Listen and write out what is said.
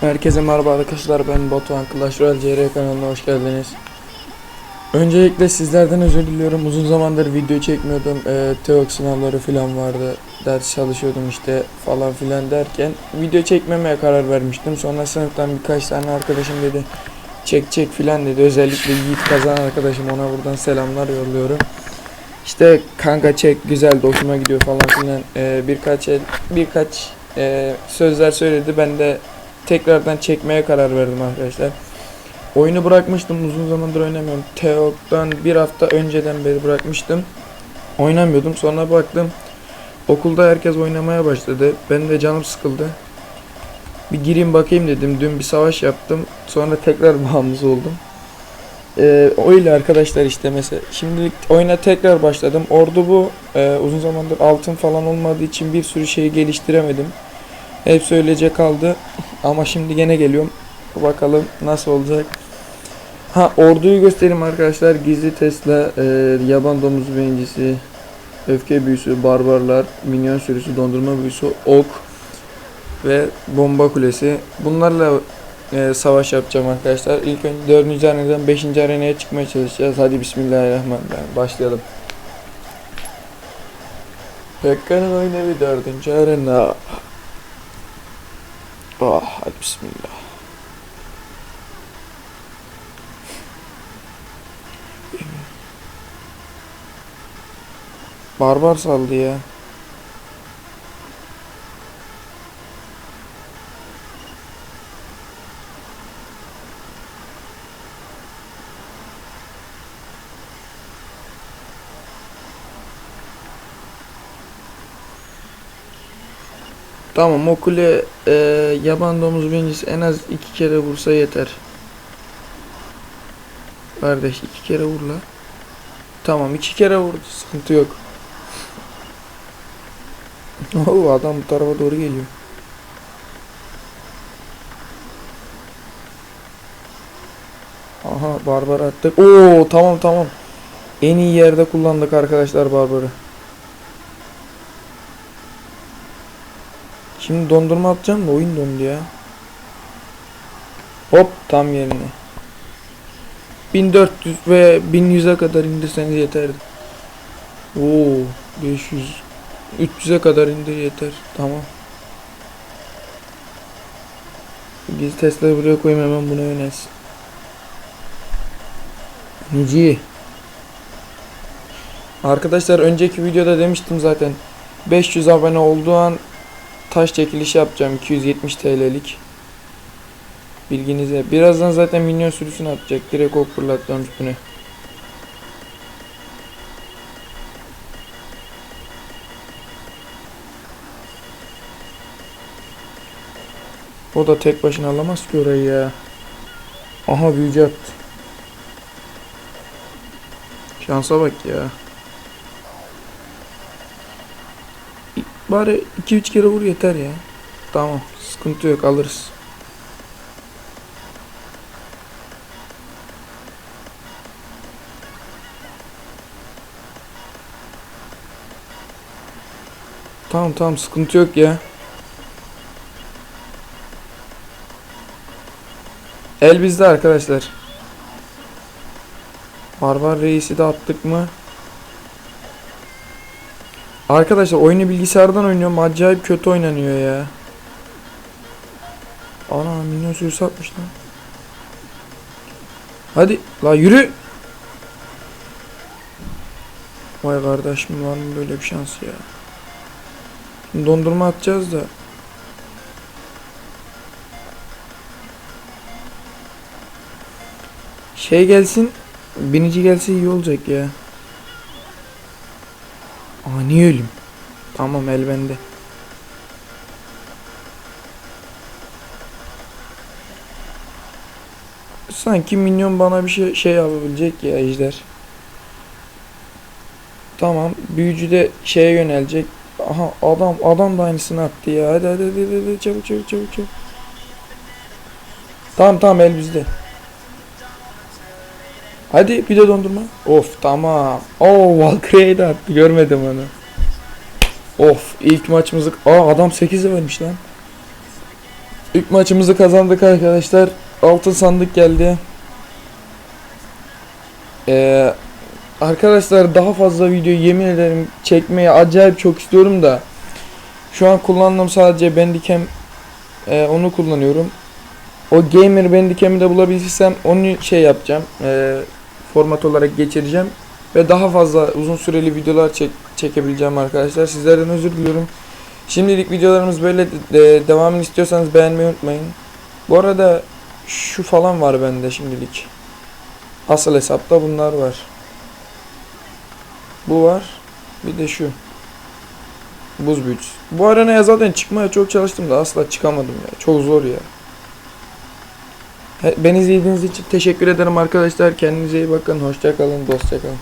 Herkese merhaba arkadaşlar ben Batuhan Clash Royale CR kanalına hoş geldiniz. Öncelikle sizlerden özür diliyorum uzun zamandır video çekmiyordum ee, TEOK sınavları falan vardı ders çalışıyordum işte falan filan derken video çekmemeye karar vermiştim sonra sınıftan birkaç tane arkadaşım dedi çek çek filan dedi özellikle Yiğit Kazan arkadaşım ona buradan selamlar yolluyorum. İşte kanka çek güzel hoşuma gidiyor falan filan Ee, birkaç el, birkaç e, sözler söyledi ben de tekrardan çekmeye karar verdim arkadaşlar. Oyunu bırakmıştım uzun zamandır oynamıyorum. Teok'tan bir hafta önceden beri bırakmıştım. Oynamıyordum sonra baktım okulda herkes oynamaya başladı. Ben de canım sıkıldı. Bir gireyim bakayım dedim. Dün bir savaş yaptım. Sonra tekrar bağımlısı oldum. Ee, öyle arkadaşlar işte mesela. Şimdi oyuna tekrar başladım. Ordu bu. Ee, uzun zamandır altın falan olmadığı için bir sürü şeyi geliştiremedim. Hepsi öylece kaldı. Ama şimdi gene geliyorum. Bakalım nasıl olacak. Ha orduyu göstereyim arkadaşlar. Gizli Tesla, e, yaban domuz beyincisi, öfke büyüsü, barbarlar, minyon sürüsü, dondurma büyüsü, ok ve bomba kulesi. Bunlarla e, savaş yapacağım arkadaşlar. İlk önce 4. areneden 5. arenaya çıkmaya çalışacağız. Hadi bismillahirrahmanirrahim. Başlayalım. Pekka'nın bir 4. arena. Ah, bismillah. Barbar saldı ya. Tamam o kule e, yaban domuz birincisi en az iki kere vursa yeter. Kardeş iki kere vur la. Tamam iki kere vurdu sıkıntı yok. Oo adam bu tarafa doğru geliyor. Aha barbar attık. Oo tamam tamam. En iyi yerde kullandık arkadaşlar barbarı. Şimdi dondurma atacağım da oyun dondu ya. Hop tam yerine. 1400 ve 1100'e kadar indirseniz yeterdi. Oo 500 300'e kadar indir yeter. Tamam. Biz Tesla'yı buraya koyayım hemen buna yönelsin. Nici. Arkadaşlar önceki videoda demiştim zaten 500 abone olduğu an taş çekilişi yapacağım 270 TL'lik. Bilginize. Birazdan zaten minyon sürüsünü atacak. Direkt ok fırlatacağım üstüne. O da tek başına alamaz ki orayı ya. Aha büyücü attı. Şansa bak ya. Bari 2-3 kere vur yeter ya. Tamam. Sıkıntı yok alırız. Tamam tamam sıkıntı yok ya. El bizde arkadaşlar. Barbar reisi de attık mı? Arkadaşlar oyunu bilgisayardan oynuyorum. Acayip kötü oynanıyor ya. Ana minyon suyu satmış lan. Hadi la yürü. Vay kardeşim var mı böyle bir şans ya. Şimdi dondurma atacağız da. Şey gelsin. Binici gelse iyi olacak ya. Ani ölüm. Tamam el bende. Sanki minyon bana bir şey şey yapabilecek ya ejder. Tamam büyücü de şeye yönelecek. Aha adam adam da aynısını attı ya. Hadi hadi hadi, hadi, hadi çabuk çabuk çabuk çabuk. Tamam tamam el bizde. Hadi bir de dondurma. Of tamam. Oo de attı. Görmedim onu. Of ilk maçımızı... Aa adam 8'e vermiş lan. İlk maçımızı kazandık arkadaşlar. Altın sandık geldi. Ee, arkadaşlar daha fazla video yemin ederim çekmeyi acayip çok istiyorum da şu an kullandığım sadece Bandicam ee, onu kullanıyorum. O gamer Bandicam'i de bulabilirsem onu şey yapacağım. ee, format olarak geçireceğim ve daha fazla uzun süreli videolar çek çekebileceğim arkadaşlar. Sizlerden özür diliyorum. Şimdilik videolarımız böyle de, devamını istiyorsanız beğenmeyi unutmayın. Bu arada şu falan var bende şimdilik. Asıl hesapta bunlar var. Bu var. Bir de şu. Buz büyücüsü. Bu arenaya zaten çıkmaya çok çalıştım da asla çıkamadım ya. Çok zor ya. Beni izlediğiniz için teşekkür ederim arkadaşlar. Kendinize iyi bakın. Hoşça kalın. Dostça kalın.